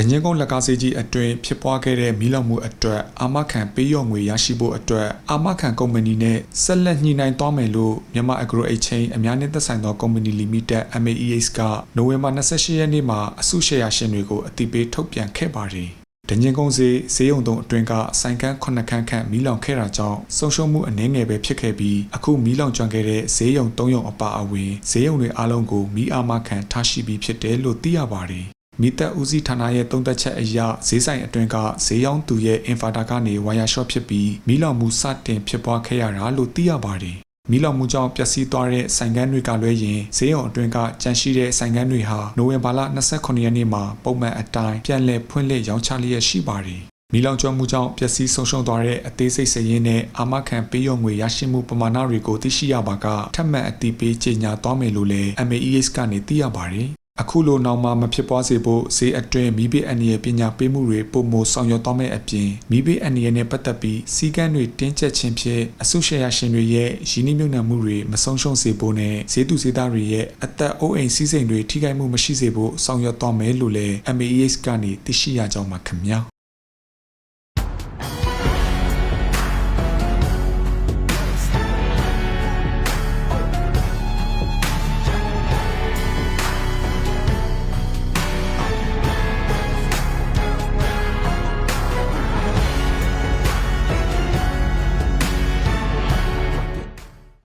ဒညင်းကုန်းလက်ကားစေးကြီးအတွင်းဖြစ်ပွားခဲ့တဲ့မီးလောင်မှုအတွက်အာမခံပေးရော်ငွေရရှိဖို့အတွက်အာမခံကုမ္ပဏီနဲ့ဆက်လက်ညှိနှိုင်းသွားမယ်လို့မြန်မာ Agro Exchange အများနဲ့သက်ဆိုင်သောကုမ္ပဏီ Limited MAES ကနိုဝင်ဘာ28ရက်နေ့မှာအစုရှယ်ယာရှင်တွေကိုအတိပေးထုတ်ပြန်ခဲ့ပါတယ်။ဒညင်ကုန်းစေးဈေးရုံတုံအတွင်းကဆိုင်ကန်းခုနှစ်ခန်းခန့်မီးလောင်ခဲ့တာကြောင့်ဆုံးရှုံးမှုအနည်းငယ်ပဲဖြစ်ခဲ့ပြီးအခုမီးလောင်ကျွမ်းခဲ့တဲ့ဈေးရုံ၃ရုံအပါအဝင်ဈေးရုံတွေအားလုံးကိုမီးအာမခံထားရှိပြီးဖြစ်တယ်လို့သိရပါတယ်။ မိသက်ဦးစီးဌာနရဲ့တုံးသက်ချက်အရဈေးဆိုင်အတွင်းကဈေးရောင်းသူရဲ့အင်ဖာတာကနေဝါယာရှော့ဖြစ်ပြီးမီးလောင်မှုစတင်ဖြစ်ပွားခဲ့ရတာလို့သိရပါတယ်။မီးလောင်မှုကြောင့်ပျက်စီးသွားတဲ့ဆိုင်ကန်းတွေကလွဲရင်ဈေးရုံအတွင်းကကြန့်ရှိတဲ့ဆိုင်ကန်းတွေဟာနိုဝင်ဘာလ29ရက်နေ့မှာပုံမှန်အတိုင်းပြန်လည်ဖွင့်လှစ်ရောင်းချလျက်ရှိပါတယ်။မီလောင်ကျွမ်းမှုကြောင့်ပျက်စီးဆုံးရှုံးသွားတဲ့အသေးစိတ်စည်ရင်းနဲ့အာမခံပေးရုံငွေရရှိမှုပမာဏတွေကိုသိရှိရပါကထပ်မံအတိပေးကြေညာသွားမယ်လို့လည်း MAES ကနေသိရပါတယ်။ အခုလိုနောက်မှမဖြစ်ပွားစေဖို့ဈေးအတွင်းမိဘအန္တရာယ်ပညာပေးမှုတွေပုံမဆောင်ရွက်သွားမယ့်အပြင်မိဘအန္တရာယ်နဲ့ပတ်သက်ပြီးစီကံတွေတင်းကျပ်ခြင်းဖြင့်အဆုရှယ်ယာရှင်တွေရဲ့ရင်းနှီးမြှုပ်နှံမှုတွေမဆုံးရှုံးစေဖို့နဲ့ဈေးသူဈေးသားတွေရဲ့အသက်အိုးအိမ်စည်းစိမ်တွေထိခိုက်မှုမရှိစေဖို့ဆောင်ရွက်သွားမယ်လို့လည်း MAES ကနေသိရှိရကြောင်းပါခင်ဗျာ။